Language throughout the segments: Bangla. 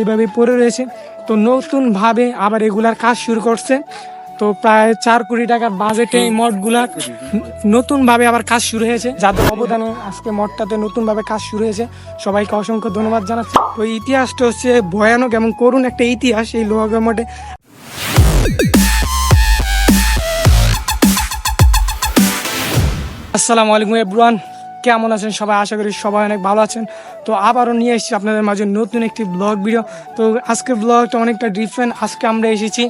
এইভাবে পড়ে রয়েছে। তো নতুনভাবে আবার এগুলার কাজ শুরু করছে। তো প্রায় চার কোটি টাকার বাজেটে এই মঠগুলা নতুনভাবে আবার কাজ শুরু হয়েছে। যাদের অবদানে আজকে মঠটাতে নতুনভাবে কাজ শুরু হয়েছে, সবাইকে অসংখ্য ধন্যবাদ জানাচ্ছি। তো ইতিহাসটা হচ্ছে ভয়ানক এবং করুণ একটা ইতিহাস এই লোহাগড় মঠে। আসসালামু আলাইকুম এভরিওয়ান কেমন আছেন সবাই? আশা করি সবাই অনেক ভালো আছেন। তো আবারও নিয়ে এসেছি আপনাদের মাঝে নতুন একটি ব্লগ ভিডিও তো আজকের ব্লগটা অনেকটা ডিফারেন্ট আজকে আমরা এসেছি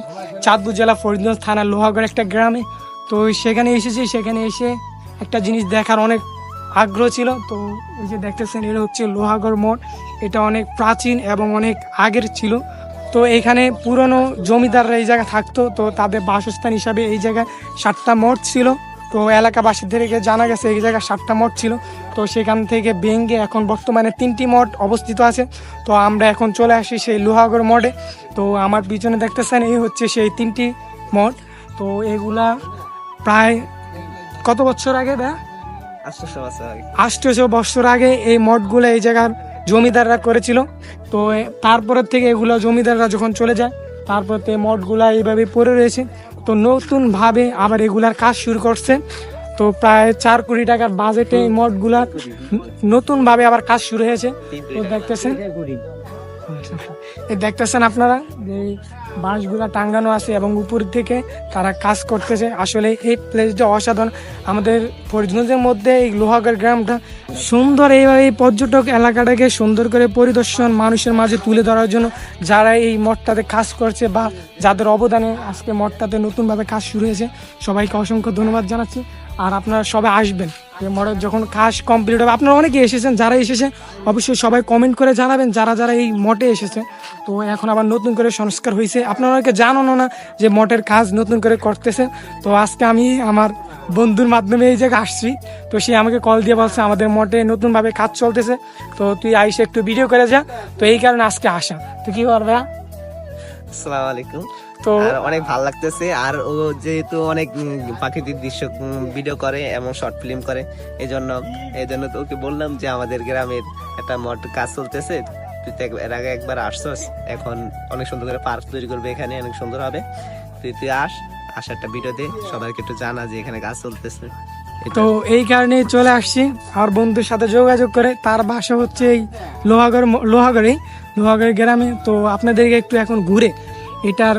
চাঁদপুর জেলা ফরিদগঞ্জ থানার লোহাগড় একটা গ্রামে। তো সেখানে এসেছি, সেখানে এসে একটা জিনিস দেখার অনেক আগ্রহ ছিল। তো এই যে দেখতেছেন, এটা হচ্ছে লোহাগড় মোড়। এটা অনেক প্রাচীন এবং অনেক আগের ছিল। তো এখানে পুরনো জমিদাররা এই জায়গায় থাকতো। তো তাদের বাসস্থান হিসাবে এই জায়গায় সাতটা মঠ ছিল। তো এলাকাবাসীদের থেকে জানা গেছে এই জায়গায় সাতটা মঠ ছিল। তো সেখান থেকে ভেঙ্গে এখন বর্তমানে তিনটি মঠ অবস্থিত আছে। তো আমরা এখন চলে আসি সেই লোহাগড় মঠে। তো আমার পিছনে দেখতেছেন এই হচ্ছে সেই তিনটি মঠ। তো এগুলা প্রায় কত বছর আগে দা আটশোশো বছর আগে। আষ্টশো বছর আগে এই মঠগুলো এই জায়গার জমিদাররা করেছিল। তো তারপরের থেকে এগুলো জমিদাররা যখন চলে যায় তারপর থেকে মঠগুলা এইভাবে পড়ে রয়েছে। তো নতুনভাবে আবার এগুলার কাজ শুরু করছে। তো প্রায় চার কোটি টাকার বাজেটে এই মঠগুলার নতুনভাবে আবার কাজ শুরু হয়েছে। দেখতেছেন। দেখতেছেন আপনারা বাঁশগুলা টাঙ্গানো আছে এবং উপর থেকে তারা কাজ করতেছে। আসলে এই প্লেসটা অসাধারণ। আমাদের ফরিদগঞ্জের মধ্যে এই লোহাগড় গ্রামটা সুন্দর এইভাবে এই পর্যটক এলাকাটাকে সুন্দর করে পরিদর্শন মানুষের মাঝে তুলে ধরার জন্য যারা এই মঠটাতে কাজ করছে বা যাদের অবদানে আজকে মঠটাতে নতুনভাবে কাজ শুরু হয়েছে, সবাইকে অসংখ্য ধন্যবাদ জানাচ্ছি। আর আপনারা সবাই আসবেন। মঠের যখন কাজ কমপ্লিট হবে, আপনারা অনেকে এসেছেন, যারা এসেছে অবশ্যই সবাই কমেন্ট করে জানাবেন যারা যারা এই মঠে এসেছে তো এখন আবার নতুন করে সংস্কার হয়েছে আপনারা অনেকে জানো না যে মঠের কাজ নতুন করে করতেছে তো আজকে আমি আমার বন্ধুর মাধ্যমে এই জায়গায় আসছি। তো সে আমাকে কল দিয়ে বলছে, আমাদের মঠে নতুনভাবে কাজ চলতেছে। তো তুই আইসে একটু ভিডিও করে যা। তো এই কারণে আজকে আসা। তো কি করবে আসসালামু আলাইকুম। তো অনেক ভালো লাগতেছে। আর ও যেহেতু অনেক প্রাকৃতিক দৃশ্য ভিডিও করে এবং শর্ট ফিল্ম করে এই জন্য এই জন্য তো ওকে বললাম যে আমাদের গ্রামের একটা মঠ কাজ চলতেছে। তুই তো এর আগে একবার আসছস এখন অনেক সুন্দর করে পার্ক তৈরি করবে এখানে অনেক সুন্দর হবে। তুই তুই আস আসা একটা ভিডিও দে সবাইকে একটু জানা যে এখানে কাজ চলতেছে। তো এই কারণে চলে আসছি। আমার বন্ধুর সাথে যোগাযোগ করে তার বাসা হচ্ছে এই লোহাগড় ম- লোহাগড়ে গ্রামে। তো আপনাদেরকে একটু এখন ঘুরে এটার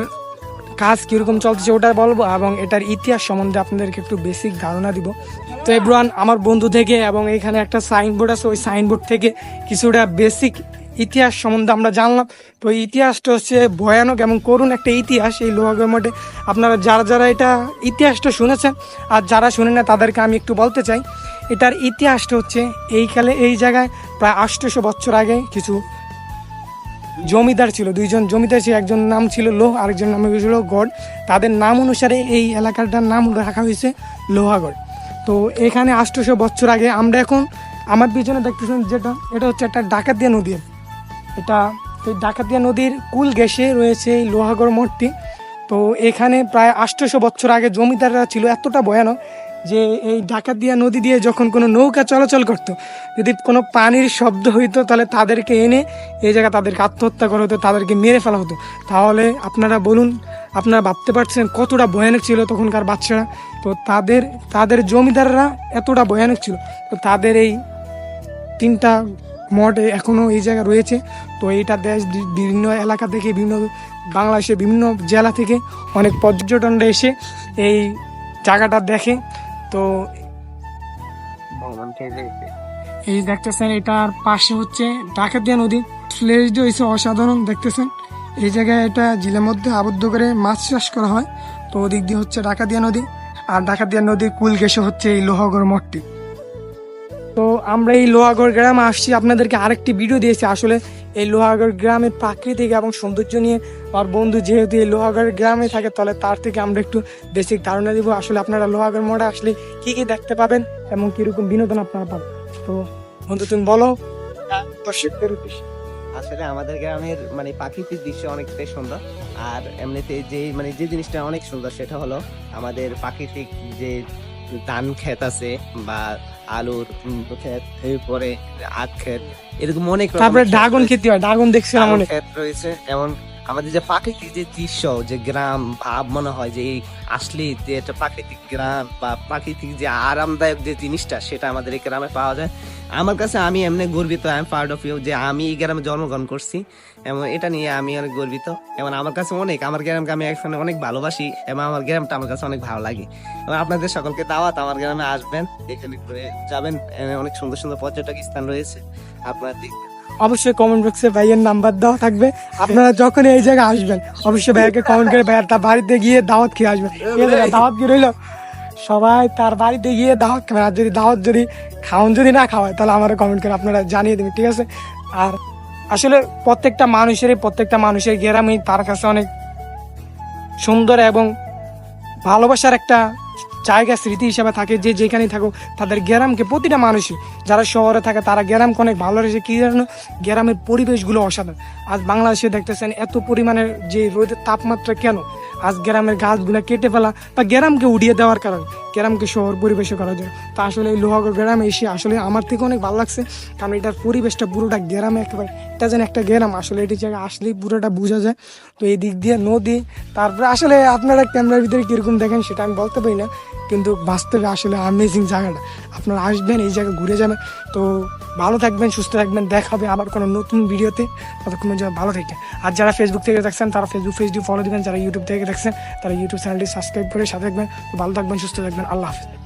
কাজ কীরকম চলতেছে ওটা বলব এবং এটার ইতিহাস সম্বন্ধে আপনাদেরকে একটু বেসিক ধারণা দিব। তো এব্রান আমার বন্ধু থেকে এবং এখানে একটা সাইনবোর্ড আছে, ওই সাইনবোর্ড থেকে কিছুটা বেসিক ইতিহাস সম্বন্ধে আমরা জানলাম। তো ইতিহাসটা হচ্ছে ভয়ানক এবং করুণ একটা ইতিহাস এই লোহাগড় মঠে। আপনারা যারা যারা এটা ইতিহাসটা শুনেছেন আর যারা শুনে না, তাদেরকে আমি একটু বলতে চাই। এটার ইতিহাসটা হচ্ছে এই কালে এই জায়গায় প্রায় আষ্টশো বছর আগে কিছু জমিদার ছিল, দুইজন জমিদার ছিল, একজন নাম ছিল লোহ, আরেকজন নাম ছিল গড় তাদের নাম অনুসারে এই এলাকাটার নাম রাখা হয়েছে লোহাগড়। তো এখানে আষ্টশো বছর আগে আমরা এখন, আমার পিছনে দেখতেছেন যেটা, এটা হচ্ছে একটা ডাকাতিয়া নদী। এটা, এই ডাকাতিয়া নদীর কুল ঘেঁষে রয়েছে এই লোহাগড় মঠটি। তো এখানে প্রায় আষ্টশো বছর আগে জমিদাররা ছিল, এতটা ভয়ানক যে এই ডাকাতিয়া নদী দিয়ে যখন কোনো নৌকা চলাচল করত, যদি কোনো পানির শব্দ হইতো, তাহলে তাদেরকে এনে এই জায়গায় তাদেরকে আত্মহত্যা করা হতো, তাদেরকে মেরে ফেলা হতো। তাহলে আপনারা বলুন, আপনারা ভাবতে পারছেন কতটা ভয়ানক ছিল তখনকার বাচ্চারা তো তাদের তাদের জমিদাররা এতটা ভয়ানক ছিল। তো তাদের এই তিনটা মঠ এখনও এই জায়গা রয়েছে। তো এইটা দেশ বিভিন্ন এলাকা থেকে, বিভিন্ন বাংলাদেশের বিভিন্ন জেলা থেকে অনেক পর্যটনরা এসে এই জায়গাটা দেখে। তো এই দেখতেছেন এটার পাশে হচ্ছে ডাকাতিয়া নদী। প্লেসটা হয়েছে অসাধারণ দেখতেছেন? এই জায়গায় এটা জেলের মধ্যে আবদ্ধ করে মাছ চাষ করা হয়। তো ওদিক দিয়ে হচ্ছে ডাকাতিয়া নদী আর ডাকাতিয়া নদীর কুল ঘেসে হচ্ছে এই লোহাগড় মঠটি। তো আমরা এই লোহাগড় গ্রামে আসছি। আপনাদেরকে আরেকটি ভিডিও দিয়েছি। আসলে এই লোহাগড় গ্রামের প্রাকৃতিক এবং সৌন্দর্য নিয়ে আমার বন্ধু যেহেতু এই লোহাগড় গ্রামে থাকে তাহলে তার থেকে আমরা একটু বেসিক ধারণা দিব আসলে আপনারা লোহাগড় মোড়ে আসলে কি কি দেখতে পাবেন এবং কীরকম বিনোদন আপনারা পাবেন। তো বন্ধু তুমি বলো দর্শকদের উদ্দেশ্যে। আসলে আমাদের গ্রামের মানে প্রাকৃতিক দৃশ্য অনেকটাই সুন্দর। আর এমনিতে যে মানে যে জিনিসটা অনেক সুন্দর সেটা হলো আমাদের প্রাকৃতিক যে ধান ক্ষেত আছে বা আলুর ক্ষেত এরপরে আখ ক্ষেত এরকম অনেক তারপরে ড্রাগন। খেতে হয় ড্রাগন দেখছিলাম অনেক। ক্ষেত রয়েছে এমন আমাদের যে প্রাকৃতিক যে দৃশ্য, যে গ্রাম, ভাব মনে হয় যে এই আসলে যে একটা প্রাকৃতিক গ্রাম বা প্রাকৃতিক যে আরামদায়ক যে জিনিসটা, সেটা আমাদের এই গ্রামে পাওয়া যায়। আমার কাছে আমি এমনি গর্বিত I am part of you যে আমি এই গ্রামে জন্মগ্রহণ করছি এবং এটা নিয়ে আমি অনেক গর্বিত। এবং আমার কাছে অনেক, আমার গ্রামকে আমি এখানে অনেক ভালোবাসি এবং আমার গ্রামটা আমার কাছে অনেক ভালো লাগে। এবং আপনাদের সকলকে দাওয়াত, আমার গ্রামে আসবেন, এখানে ঘুরে যাবেন। অনেক সুন্দর সুন্দর পর্যটক স্থান রয়েছে। আপনারা দেখবেন। অবশ্যই কমেন্ট বক্সে ভাইয়ের নাম্বার দেওয়া থাকবে। আপনারা যখন এই জায়গায় আসবেন অবশ্যই ভাইয়াকে কমেন্ট করে ভাইয়ার তার বাড়িতে গিয়ে দাওয়াত খেয়ে আসবেন। দাওয়াত কি রইল? সবাই তার বাড়িতে গিয়ে দাওয়াত খাবেন আর যদি দাওয়াত যদি খাওয়ান যদি না খাওয়ায় তাহলে আমার কমেন্ট করে আপনারা জানিয়ে দেবেন ঠিক আছে? আর আসলে প্রত্যেকটা মানুষেরই প্রত্যেকটা মানুষের গ্রামই তার কাছে অনেক সুন্দর এবং ভালোবাসার একটা জায়গা স্মৃতি হিসাবে থাকে, যে যেখানেই থাকুক, তাদের গ্রামকে প্রতিটা মানুষই, যারা শহরে থাকে, তারা গ্রামকে অনেক ভালো রয়েছে কি জানো গ্রামের পরিবেশগুলো অসাধারণ। আজ বাংলাদেশে দেখতেছেন এত পরিমাণের যে রোদের তাপমাত্রা কেন? আজ গ্রামের গাছগুলো কেটে ফেলা বা গ্রামকে উড়িয়ে দেওয়ার কারণে, গ্রামকে শহর পরিবেশে করা যায়। তো আসলে এই লোহাগড় গ্রামে এসে আসলে আমার থেকে অনেক ভালো লাগছে, কারণ এটার পরিবেশটা পুরোটা গ্রামে একেবারে, এটা যেন একটা গ্রাম, আসলে এটি জায়গায় আসলেই পুরোটা বোঝা যায়। তো এই দিক দিয়ে নদী, তারপরে আসলে আপনারা ক্যামেরার ভিতরে কীরকম দেখেন সেটা আমি বলতে পারি না। কিন্তু বাস্তবে আসলে আমেজিং জায়গাটা। আপনারা আসবেন, এই জায়গায় ঘুরে যাবেন। তো ভালো থাকবেন, সুস্থ থাকবেন। দেখা হবে আবার কোনো নতুন ভিডিওতে। ততক্ষণ যেন ভালো থাকে আর যারা ফেসবুক থেকে দেখছেন, তারা ফেসবুক পেজটি ফলো দেবেন। যারা ইউটিউব থেকে দেখছেন, তারা ইউটিউব চ্যানেলটি সাবস্ক্রাইব করে সাথে থাকবেন। ভালো থাকবেন, সুস্থ থাকবেন। আল্লাহ হাফিজ।